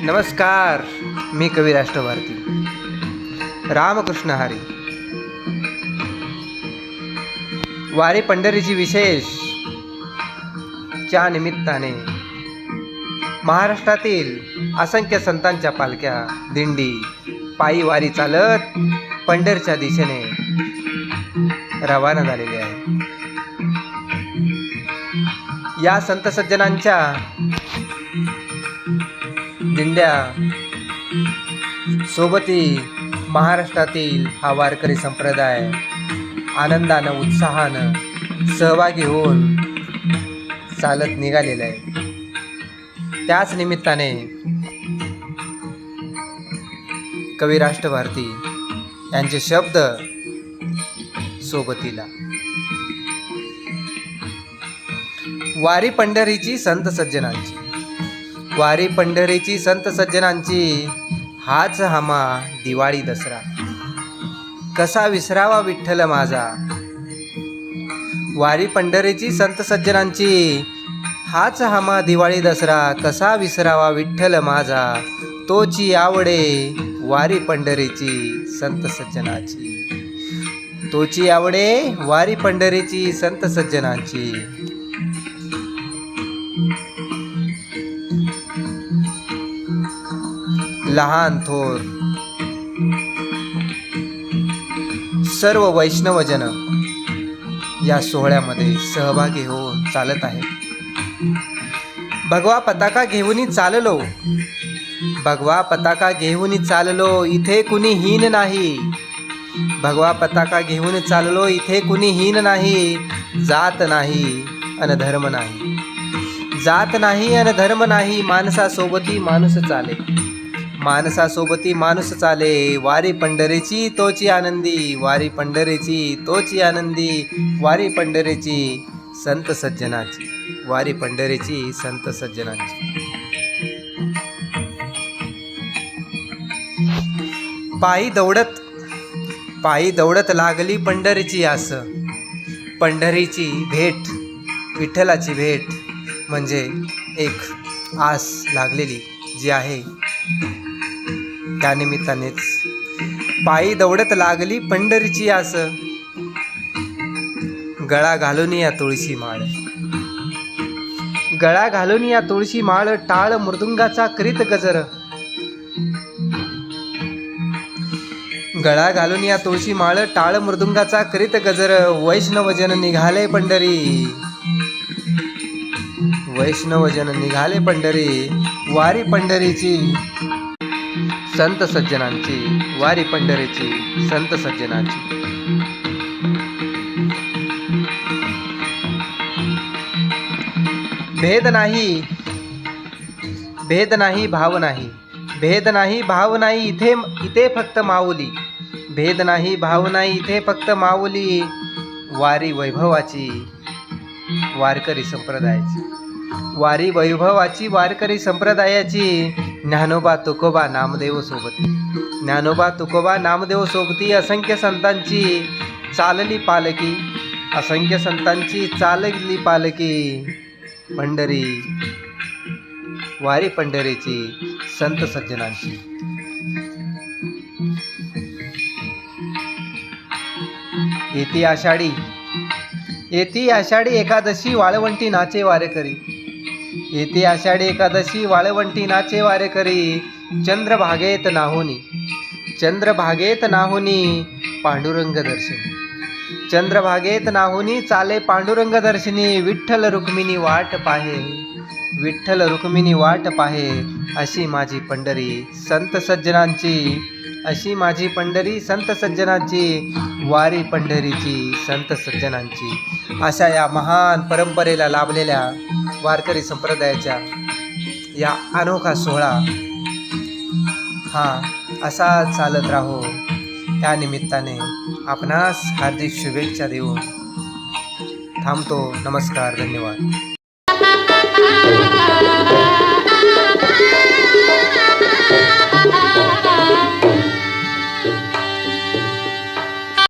नमस्कार मी कवी राष्ट्रभारती. रामकृष्ण हरी. वारी पंढरीची विशेष च्या निमित्ताने महाराष्ट्रातील असंख्य संतांच्या पालख्या दिंडी पायी वारी चालत पंढरच्या दिशेने रवाना झालेली आहे या संत सज्जनांच्या दिंड्या. सोबती महाराष्ट्रातील हा वारकरी संप्रदाय आनंदानं उत्साहानं सहभागी होऊन चालत निघालेला आहे. त्याच निमित्ताने कवी राष्ट्रभारती यांचे शब्द सोबतीला. वारी पंढरीची संत सज्जनांची. वारी पंढरीची संत सज्जनांची हाच हमा दिवाळी दसरा. कसा विसरावा विठ्ठल माझा? वारी पंढरीची संत सज्जनांची हाच हमा दिवाळी दसरा. कसा विसरावा विठ्ठल माझा? तोची आवडे वारी पंढरीची संत सज्जनाची. तोची आवडे वारी पंढरीची संत सज्जनांची. लहान थोर. सर्व वैष्णवजन या सोहळ्यामध्ये सहभागी होऊन चालत आहे भगवा पताका घेऊन चाललो. भगवा पताका घेऊन चाललो इथे कुणी हीन नाही. भगवा पताका घेऊन चाललो इथे कुणी हीन नाही. जात नाही अन धर्म नाही. जात नाही अन धर्म नाही माणसासोबती माणूस चाले. माणसासोबती माणूस चाले. वारी पंढरेची तोची आनंदी. वारी पंढरेची तोची आनंदी. वारी पंढरेची संत सज्जनाची. वारी पंढरेची संत सज्जनाची. पायी दौडत पायी दौडत लागली पंढरीची आस. पंढरीची भेट विठ्ठलाची भेट म्हणजे एक आस लागलेली जी आहे. त्यानिमित्तानेच. पायी दौडत लागली पंढरीची आस. गळा घालून या तुळशी माळ. गळा घालून या तुळशी माळ टाळ मृदुंगाचा करीत गजर. गळा घालून या तुळशी माळ टाळ मृदुंगाचा करीत गजर. वैष्णवजन निघाले पंढरी. वैष्णवजन निघाले पंढरी. वारी पंढरीची. संत सज्जनांची वारी पंढरीची संत सज्जनांची. भेद नाही भेद नाही भाव नाही. भेद नाही भाव नाही इथे इथे फक्त माऊली. भेद नाही भाव नाही इथे फक्त माऊली. वारी वैभवाची वारकरी संप्रदायाची. वारी वैभवाची वारकरी संप्रदायाची. ज्ञानोबा तुकोबा नामदेव सोबती. ज्ञानोबा तुकोबा नामदेव सोबती असंख्य संतांची चालली पालकी असंख्य संतांची चालली पालकी पंढरी. वारी पंढरीची संत सज्जनांची. येती आषाढी. येती आषाढी एकादशी वाळवंटी नाचे वारेकरी येती आषाढी एकादशी वाळवंटी नाचे वारेकरी चंद्रभागेत नाहोनी. चंद्रभागेत नाहोनी पांडुरंग दर्शनी. चंद्रभागेत नाहुनी चाले पांडुरंग दर्शनी. विठ्ठल रुक्मिणी वाट पाहे. विठ्ठल रुक्मिणी वाट पाहे अशी माझी पंढरी संत सज्जनांची अशी माझी पंढरी संत सज्जनांची वारी पंढरीची संत सज्जनांची. अशा या महान परंपरेला लाभलेल्या वारकरी संप्रदायाच्या या अनोखा सोहळा हा असा चालत राहो. त्या निमित्ताने आपणास हार्दिक शुभेच्छा देऊन थांबतो. नमस्कार धन्यवाद.